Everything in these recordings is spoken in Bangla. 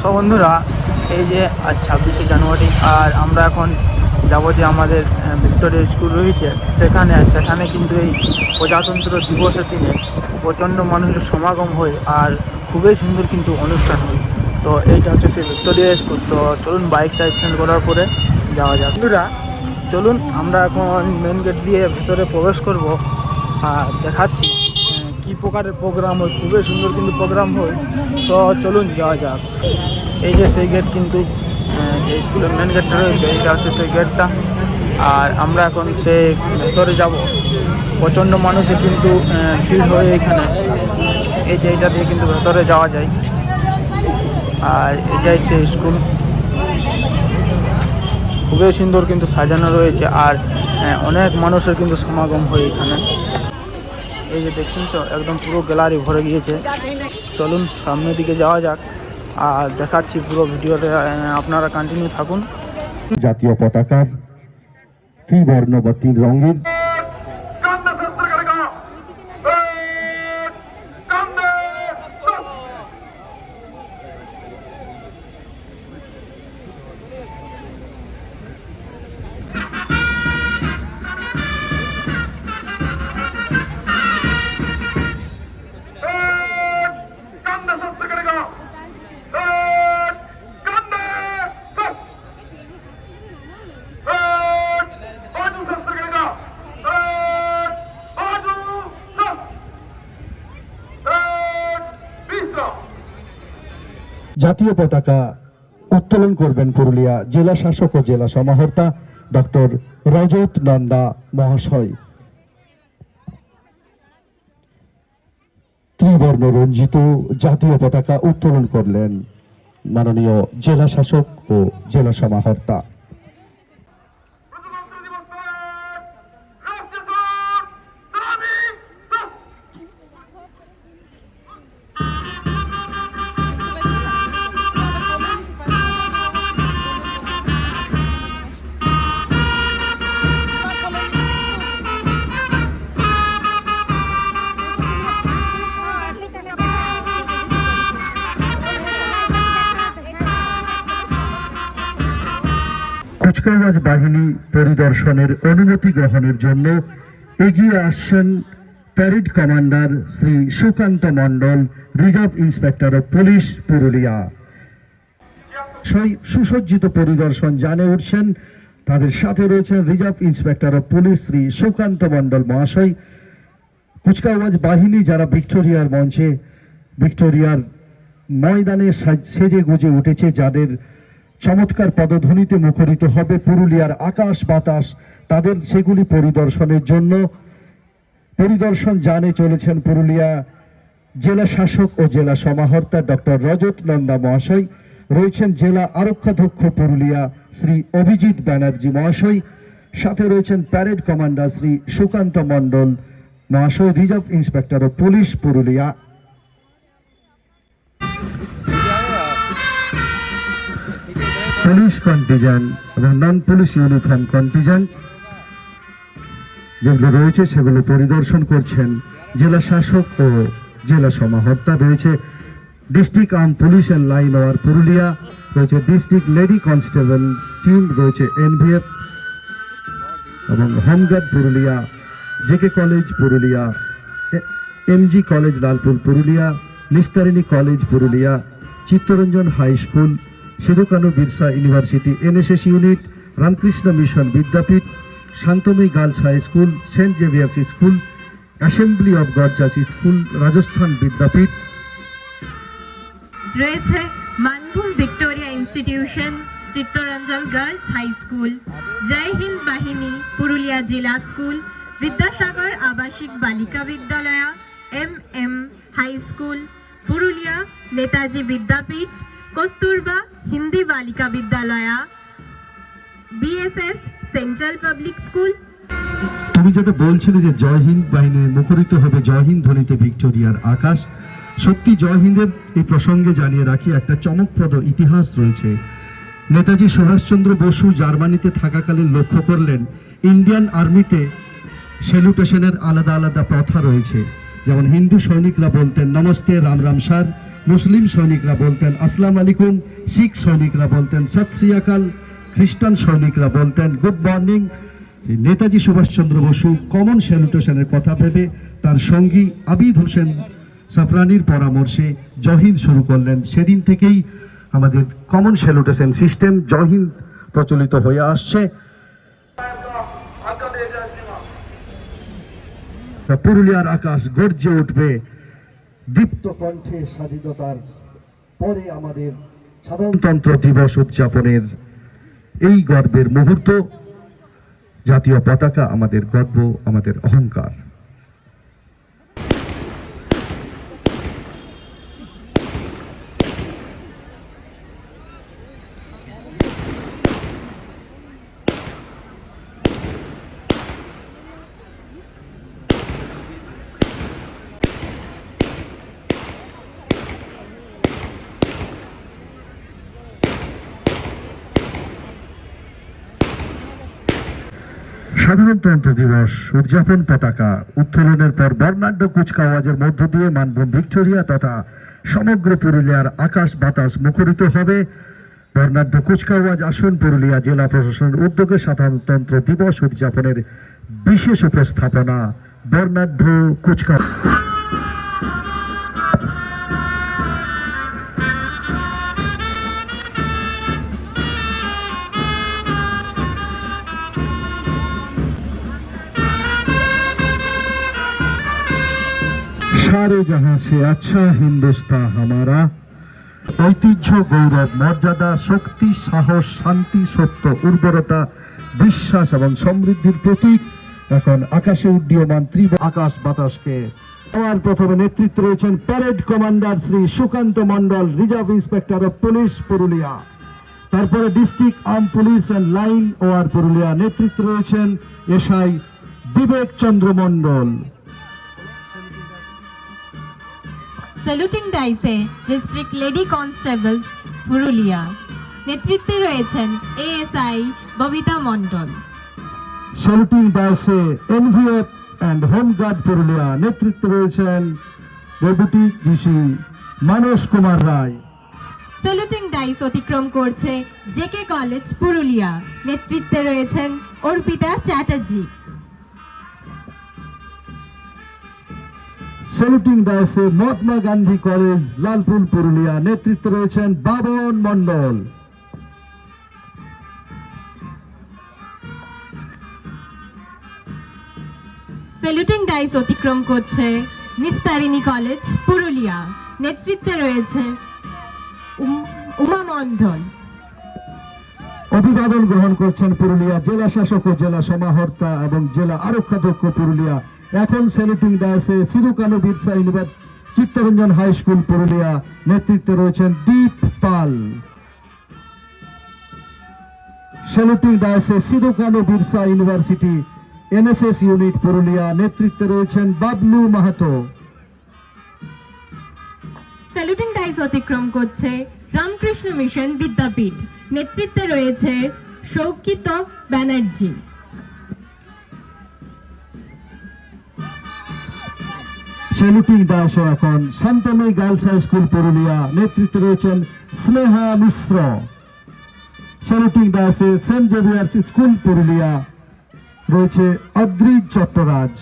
সব বন্ধুরা, এই যে আজ ছাব্বিশে জানুয়ারি, আর আমরা এখন যাব যে আমাদের ভিক্টোরিয়া স্কুল রয়েছে, সেখানে সেখানে কিন্তু এই প্রজাতন্ত্র দিবসের দিনে প্রচণ্ড মানুষের সমাগম হয়, আর খুবই সুন্দর কিন্তু অনুষ্ঠান হয়। তো এইটা হচ্ছে সেই ভিক্টোরিয়া স্কুল, তো চলুন বাইকটা স্ট্যান্ড করার পরে যাওয়া যাক। বন্ধুরা, চলুন, আমরা এখন মেন গেট দিয়ে ভিতরে প্রবেশ করব, আর দেখাচ্ছি। কি প্রকারের প্রোগ্রাম হয়, খুবই সুন্দর কিন্তু প্রোগ্রাম হয়। তো চলুন যাওয়া যাক। এই যে সেই গেট কিন্তু এই স্কুলের মেন গেটটা রয়েছে, এইটা হচ্ছে সেই গেটটা আর আমরা এখন সে ভেতরে যাব, প্রচণ্ড মানুষের কিন্তু ভিড় হয় এখানে। এই যে এইটা দিয়ে কিন্তু ভেতরে যাওয়া যায়। আর এটাই সেই স্কুল খুবই সুন্দর কিন্তু সাজানো রয়েছে। আর অনেক মানুষের কিন্তু সমাগম হয় এখানে। এই যে দেখছেন তো, একদম পুরো গ্যালারি ভরে গিয়েছে। চলুন, সামনের দিকে যাওয়া যাক। আর দেখাচ্ছি পুরো ভিডিওটা, আপনারা কন্টিনিউ থাকুন। জাতীয় পতাকার ত্রিবর্ণ বা তিন রঙের জাতীয় পতাকা উত্তোলন করবেন পুরুলিয়া জেলা শাসক ও জেলা সমাহর্তা ডক্টর রজত নন্দা মহাশয়। ত্রিবর্ণ রঞ্জিত জাতীয় পতাকা উত্তোলন করলেন মাননীয় জেলা শাসক ও জেলা সমাহর্তা। কুচকাওয়াজ বাহিনী পরিদর্শনের অনুমতি গ্রহণের জন্য এগিয়ে আসছেন parade commander Shri Sukanta Mandal, reserve inspector of police, Purulia. সই- সুসজ্জিত পরিদর্শন জানে উঠছেন। তাদের সাথে রয়েছেন reserve inspector of police Shri Sukanta Mandal মহাশয়। কুচকাওয়াজ বাহিনী যারা ভিক্টোরিয়ার মঞ্চে, ভিক্টোরিয়ার ময়দানে সেজে গুজে উঠেছে, যাদের চমৎকার পদধ্বনিতে মুখরিত হবে পুরুলিয়ার আকাশ বাতাস, তাদের সেগুলি পরিদর্শনের জন্য। পরিদর্শন জানে চলেছেন পুরুলিয়া জেলা শাসক ও জেলা সমাহর্তা ডক্টর রজত নন্দা মহাশয়, রয়েছেন জেলা আরক্ষাধ্যক্ষ পুরুলিয়া শ্রী অভিজিৎ ব্যানার্জি মহাশয়, সাথে রয়েছেন প্যারেড কমান্ডার শ্রী সুকান্ত মণ্ডল মহাশয়, রিজার্ভ ইন্সপেক্টর ও পুলিশ পুরুলিয়া। পুলিশ কন্টিজেন্ট এবং নন পুলিশ ইউনিফর্ম কন্টিজেন্ট যেগুলো রয়েছে সেগুলো পরিদর্শন করছেন জেলা শাসক ও জেলা সমাহর্তা রয়েছে district arm police and line war Purulia, রয়েছে ডিস্ট্রিক্ট লেডি কনস্টেবল টিম, রয়েছে এনভিএফ এবং home guard Purulia, JK college Purulia MG college Lalpur Purulia, Nistarini college Purulia, Chittaranjan high school Sidhu Kanhu Birsa university, NSS unit, Ramakrishna mission Vidyapith, Shantamoyee girls high school, Saint Xavier's school, assembly of গডজাস school, Rajasthan বিদ্যাপীঠ। রয়েছে Manbhum Victoria institution, Chittaranjan girls high school, জয় হিন্দ বাহিনী, পুরুলিয়া জেলা স্কুল, বিদ্যাসাগর আবাসিক বালিকা বিদ্যালয়া, M M high school, Purulia Netaji Vidyapith Kasturba Hindi বালিকা বিদ্যালয়া বিএসএস সেন্ট্রাল পাবলিক স্কুল তুমি যেটা বলছিলে যে জয় হিন্দ বাহিনী মুখরিত হবে, জয় হিন্দ ধ্বনিতে ভিক্টোরিয়ার আকাশ, সত্যি জয় হিন্দের এই প্রসঙ্গে জানিয়ে রাখি, একটা চমকপ্রদ ইতিহাস রয়েছে। নেতাজি সুভাষচন্দ্র বসু জার্মানিতে থাকাকালীন লক্ষ্য করলেন, ইন্ডিয়ান আর্মিতে সেলুটেশনের আলাদা আলাদা প্রথা রয়েছে। যেমন হিন্দু সৈনিকরা বলতেন, নমস্তে, রাম রাম স্যার। মুসলিম সৈনিকরা বলতেন, আসসালাম আলাইকুম। শিখ সৈনিকরা বলতেন, সত শ্রী খ্রিস্টান সৈনিকরা বলতেন, good morning. Netaji Subhash Chandra Basu common স্যালুটেশনের কথা ভেবে তার সঙ্গী আবিদ হোসেন সাফরানির পরামর্শে জহিন্দ শুরু করলেন। সেদিন থেকেই আমাদের কমন স্যালুটেশন সিস্টেম জহিন্দ প্রচলিত হয়ে আসছে। পুরুলিয়ার আকাশ গর্জে উঠবে। দীপ্ত কণ্ঠে স্বাধীনতার পরে আমাদের সাধারণতন্ত্র দিবস উদযাপনের এই গর্বের মুহূর্ত, জাতীয় পতাকা আমাদের গর্ব, আমাদের অহংকার। সাধারণতন্ত্র দিবস উদযাপন পতাকা উত্তোলনের পর বর্ণাঢ্য কুচকাওয়াজের মধ্য দিয়ে মানভূম ভিক্টোরিয়া তথা সমগ্র পুরুলিয়ার আকাশ বাতাস মুখরিত হবে। বর্ণাঢ্য কুচকাওয়াজ আসন পুরুলিয়া জেলা প্রশাসনের উদ্যোগে সাধারণতন্ত্র দিবস উদযাপনের বিশেষ উপস্থাপনা বর্ণাঢ্য কুচকাওয়াজ। সারে জাহাঁ সে আচ্ছা হিন্দুস্তান হামারা। ঐতিহ্য, গৌরব, মর্যাদা, শক্তি, সাহস, শান্তি, সত্য, উর্বরতা, বিশ্বাস এবং সমৃদ্ধির প্রতীক এখন আকাশে উড্ডীয়মান ত্রিব আকাশ বাতাসকে। আমার প্রথমে নেতৃত্বে রয়েছেন parade commander Shri Sukanta Mondal reserve inspector of police Purulia. তারপরে district arm police and line O R Purulia নেতৃত্বে রয়েছেন এসআই বিবেক চন্দ্র মন্ডল স্যালুটিং ডাইসে ডিস্ট্রিক্ট লেডি কনস্টেবলস পুরুলিয়া নেতৃত্বে রয়েছেন ASI Babita Mondal saluting ডায়াসে NVF and home guard Purulia নেতৃত্বে রয়েছেন deputy GC Manas Kumar Roy saluting dais অতিক্রম করছে জেকে কলেজ পুরুলিয়া নেতৃত্বে রয়েছেন অর্পিতা চ্যাটার্জি স্যালুটিং ডায়াসে মহাত্মা গান্ধী কলেজ লালপুর পুরুলিয়া নেতৃত্বে রয়েছেন বাবন মণ্ডল স্যালুটিং ডাইস অতিক্রম করছে নিস্তারিণী কলেজ পুরুলিয়া নেতৃত্বে রয়েছে উম- উমা মন্ডল অভিবাদন গ্রহণ করছেন পুরুলিয়া জেলা শাসক ও জেলা সমাহর্তা এবং জেলা আরক্ষাধ্যক্ষ পুরুলিয়া এখন saluting ডায়াসে Sidhu Kanhu Birsa university Chittaranjan high school Purulia নেতৃত্বে রয়েছেন Deep Pal saluting ডায়াসে Sidhu Kanhu Birsa university NSS unit Purulia নেতৃত্বে রয়েছেন বাবলু মাহাতো স্যালুটিং ডাইস অতিক্রম করছে রামকৃষ্ণ মিশন বিদ্যাপীঠ নেতৃত্বে রয়েছে শৌকিত ব্যানার্জি স্যালুটিং দাসে এখন Shantamoyee girls high school Purulia. নেতৃত্বে রয়েছেন স্নেহা মিশ্র। স্যালুটিং দাসে সেন্ট জেভিয়ার্স স্কুল পুরুলিয়া। রয়েছে অদ্রিজ চট্টরাজ।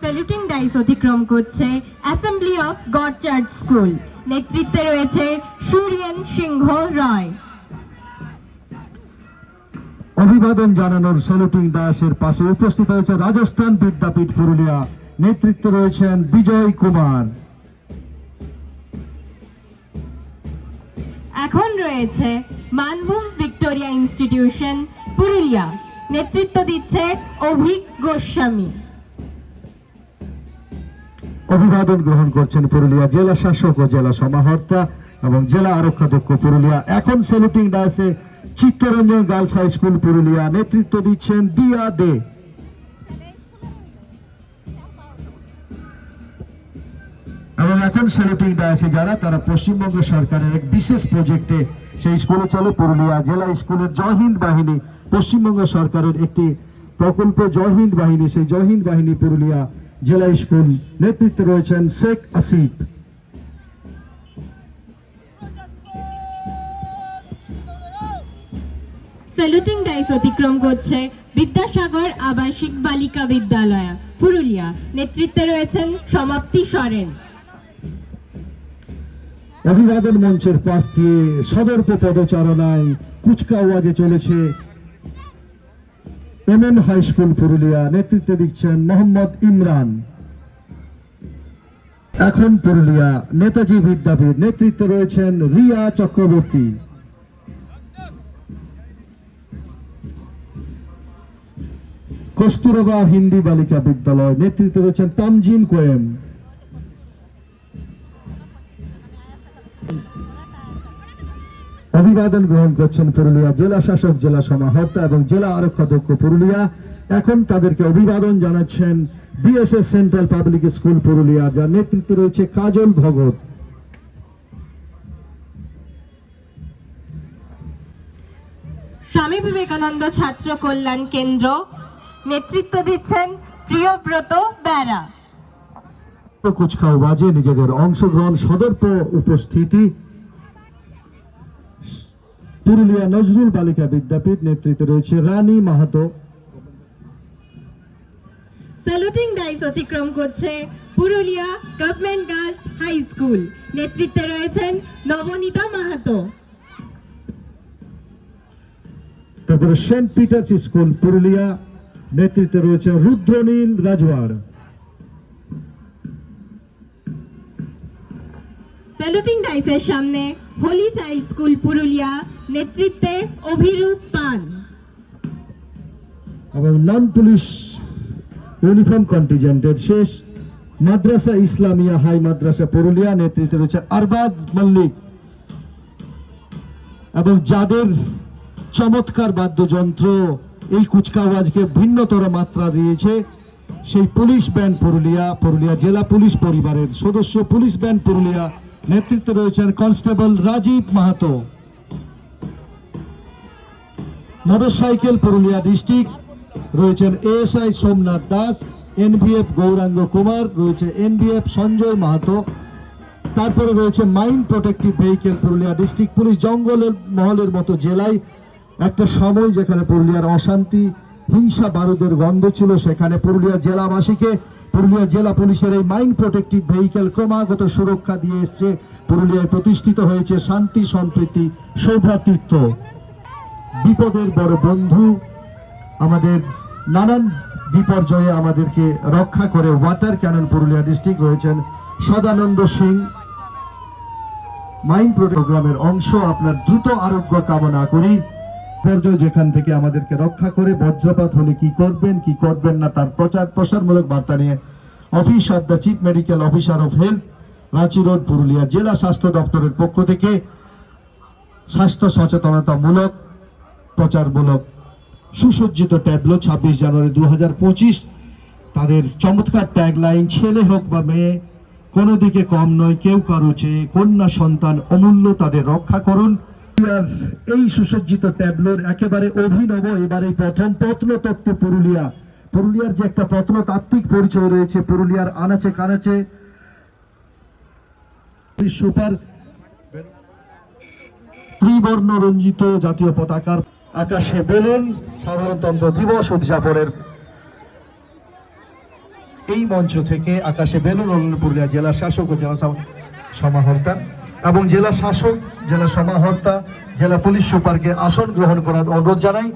স্যালুটিং ডাইস অতিক্রম করছে assembly of God church school নেতৃত্বে রয়েছে সূর্যেন সিংহ রয়। অভিবাদন জানানোর স্যালুটিং দাসের পাশে উপস্থিত হয়েছে রাজস্থান বিদ্যাপীঠ পুরুলিয়া। নেতৃত্বে রয়েছেন বিজয় কুমার। এখন রয়েছে মানভূম ভিক্টোরিয়া ইনস্টিটিউশন পুরুলিয়া। নেতৃত্ব দিচ্ছে অভিক গোস্বামী। অভিবাদন গ্রহণ করছেন পুরুলিয়া জেলা শাসক ও জেলা সমাহর্তা এবং জেলা আরক্ষাধ্যক্ষ পুরুলিয়া। এখন saluting ডায়াসে Chittaranjan girls high school Purulia নেতৃত্ব দিচ্ছেন দিয়া দে। এবং এখন স্যালুটিং ডায়াসে যারা, তারা পশ্চিমবঙ্গ সরকারের এক বিশেষ প্রজেক্টে সেই স্কুলে চলে পুরুলিয়া জেলা স্কুলের জয় হিন্দ বাহিনী, পশ্চিমবঙ্গ সরকারের একটি প্রকল্প জয় হিন্দ বাহিনী, সেই জয় হিন্দ বাহিনী পুরুলিয়া জেলা স্কুল নেতৃত্বে রয়েছেন শেখ আসিফ। স্যালুটিং ডাইস অতিক্রম করছে বিদ্যাসাগর আবাসিক বালিকা বিদ্যালয়, পুরুলিয়া। নেতৃত্বে রয়েছেন সমাপ্তি সরেন। অভিবাদন মঞ্চের পাশ দিয়ে সদর্প পদচারণায় কুচকাওয়াজে চলেছে M M high school Purulia. নেতৃত্বে দিচ্ছেন মোহাম্মদ ইমরান। এখন পুরুলিয়া নেতাজি বিদ্যাপীঠ। নেতৃত্বে রয়েছেন রিয়া চক্রবর্তী। কস্তুরবা হিন্দি বালিকা বিদ্যালয়। নেতৃত্বে রয়েছেন তামজিম কোয়েম। অভিবাদন গ্রহণ করছেন পুরুলিয়া জেলা শাসক, জেলা সমাহর্তা এবং জেলা আরক্ষাধ্যক্ষ পুরুলিয়া। এখন তাদেরকে অভিবাদন জানাচ্ছেন BSS central public school Purulia, যার নেতৃত্বে রয়েছে কাজল ভগত স্বামী বিবেকানন্দ ছাত্র কল্যাণ কেন্দ্র নেতৃত্ব দিচ্ছেন প্রিয়ব্রত বেড়া কুচকাও বাজে নিজেদের অংশগ্রহণ সদর্প উপস্থিতি। পুরুলিয়া নজরুল বালিকা বিদ্যাপীঠ নেতৃত্বে রয়েছে রানী মাহাতো। স্যালুটিং ডাইস অতিক্রম করছে Purulia government girls high school নেতৃত্বে রয়েছেন নবনীতা মাহাতো। তারপরে সেন্ট পিটার্স স্কুল পুরুলিয়া। নেতৃত্বে রয়েছে রুদ্রনীল রাজওয়াড়। স্যালুটিং ডাইসের সামনে হোলি চাইল্ড স্কুল পুরুলিয়া নেতৃত্বে অভিরূপ পান। এবং নন পুলিশ ইউনিফর্ম কন্টিজেন্টের শেষ মাদ্রাসা ইসলামিয়া হাই মাদ্রাসা পুরুলিয়া নেতৃত্বে রয়েছে আরবাজ মল্লিক। এবং যাদের চমৎকার বাদ্যযন্ত্র এই কুচকাওয়াজকে ভিন্নতর মাত্রা দিয়েছে সেই পুলিশ ব্যান্ড পুরুলিয়া পুরুলিয়া জেলা পুলিশ পরিবারের সদস্য পুলিশ ব্যান্ড পুরুলিয়া। নেতৃত্বে রয়েছেন constable Rajiv Mahato. Motorcycle Purulia district. রয়েছেন এএসআই সোমনাথ দাস এনবিএফ গৌরাঙ্গ কুমার, রয়েছে এনবিএফ সঞ্জয় মাহাতো। তারপরে রয়েছে mine protective vehicle Purulia district police জঙ্গলের মহলের মতো জেলায় একটা সময় যেখানে পুরুলিয়ার অশান্তি, হিংসা বারুদের গন্ধ ছিল, সেখানে পুরুলিয়া জেলাবাসীকে পুরুলিয়া জেলা পুলিশের এই মাইন প্রোটেক্টিভ ভেহিকেল ক্রমাগত সুরক্ষা দিয়ে এসছে। পুরুলিয়ায় প্রতিষ্ঠিত হয়েছে শান্তি, সম্প্রীতি, সৌভ্রাতৃত্ব। বিপদের বড় বন্ধু, আমাদের নানান বিপর্যয়ে আমাদেরকে রক্ষা করে ওয়াটার ক্যানন পুরুলিয়া ডিস্ট্রিক্ট রয়েছেন সদানন্দ সিং। মাইন্ড প্রোগ্রামের অংশ, আপনার দ্রুত আরোগ্য কামনা করি। বিপর্যয় যেখান থেকে আমাদেরকে রক্ষা করে, বজ্রপাত হলে কি করবেন কি করবেন না, তার প্রচার প্রসারমূলক বার্তা নিয়ে office of the chief medical officer of health, Ranchi road, Purulia জেলা স্বাস্থ্য দপ্তরের পক্ষ থেকে স্বাস্থ্য সচেতনতামূলক, প্রচারমূলক সুসজ্জিত ট্যাবলো ছাব্বিশ জানুয়ারি দু হাজার পঁচিশ। তাদের চমৎকার ট্যাগলাইন ছেলে হোক বা মেয়ে, কোনো দিকে কম নয়, কেউ কারও চেয়ে কন্যা সন্তান অমূল্য, তাদের রক্ষা করুন। আর এই সুসজ্জিত ট্যাবলোর একেবারে অভিনব, এবারে প্রথম প্রত্নতত্ত্ব পুরুলিয়া। পুরুলিয়ার যে একটা প্রত্নতাত্ত্বিক পরিচয় রয়েছে, পুরুলিয়ার আনাচে কানাচে সুপার ত্রিবর্ণ রঞ্জিত জাতীয় পতাকার আকাশে বেলুন, সাধারণতন্ত্র দিবস উদযাপনের এই মঞ্চ থেকে আকাশে বেলুন পুরুলিয়া জেলা শাসক ও জেলা সমাহর্তা এবং জেলা শাসক জেলা সমাহর্তা জেলা পুলিশ সুপারকে আসন গ্রহণ করার অনুরোধ জানাই।